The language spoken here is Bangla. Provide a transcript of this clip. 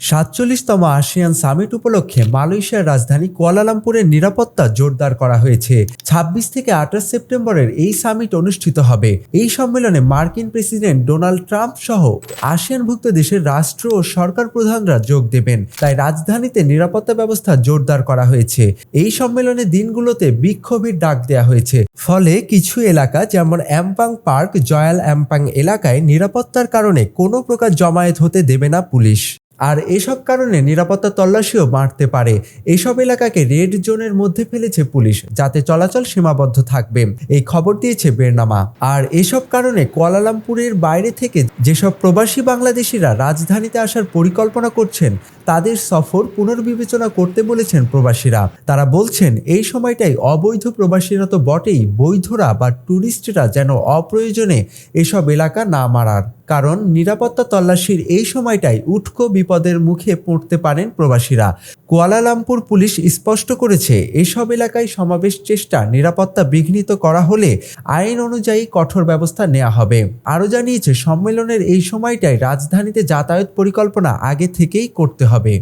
সাতচল্লিশতম আসিয়ান সামিট উপলক্ষে মালয়েশিয়ার রাজধানী কুয়ালালামপুরের নিরাপত্তা জোরদার করা হয়েছে। ছাব্বিশ থেকে আঠাশ সেপ্টেম্বরের এই সামিট অনুষ্ঠিত হবে। এই সম্মেলনে মার্কিন প্রেসিডেন্ট ডোনাল্ড ট্রাম্প সহ আসিয়ানভুক্ত দেশের রাষ্ট্র ও সরকার প্রধানরা যোগ দেবেন। তাই রাজধানীতে নিরাপত্তা ব্যবস্থা জোরদার করা হয়েছে। এই সম্মেলনের দিনগুলোতে বিক্ষোভের ডাক দেওয়া হয়েছে। ফলে কিছু এলাকা যেমন অ্যাম্পাং পার্ক, জয়াল অ্যাম্পাং এলাকায় নিরাপত্তার কারণে কোনো প্রকার জমায়েত হতে দেবে না পুলিশ। আর এসব কারণে নিরাপত্তা তল্লাশিও বাড়তে পারে। এসব এলাকাকে রেড জোনের মধ্যে ফেলেছে পুলিশ, যাতে চলাচল সীমাবদ্ধ থাকবে, এই খবর দিয়েছে বেরনামা। আর এসব কারণে কোয়ালালামপুরের বাইরে থেকে যেসব প্রবাসী বাংলাদেশিরা রাজধানীতে আসার পরিকল্পনা করছেন তাদের সফর পুনর্বিবেচনা করতে বলেছেন প্রবাসীরা। তারা বলছেন, এই সময়টাই অবৈধ প্রবাসীরা তো বটেই, বৈধরা বা ট্যুরিস্টরা যেন অপ্রয়োজনে এসব এলাকা না মারার। কারণ নিরাপত্তা তল্লাশির এই সময়টাই উটকো বিপদের মুখে পড়তে পারেন প্রবাসীরা। কুয়ালালামপুর পুলিশ স্পষ্ট করেছে, এসব এলাকায় সমাবেশ চেষ্টা নিরাপত্তা বিঘ্নিত করা হলে আইন অনুযায়ী কঠোর ব্যবস্থা নেওয়া হবে। আরও জানিয়েছে, সম্মেলনের এই সময়টায় রাজধানীতে যাতায়াত পরিকল্পনা আগে থেকেই করতে হবে।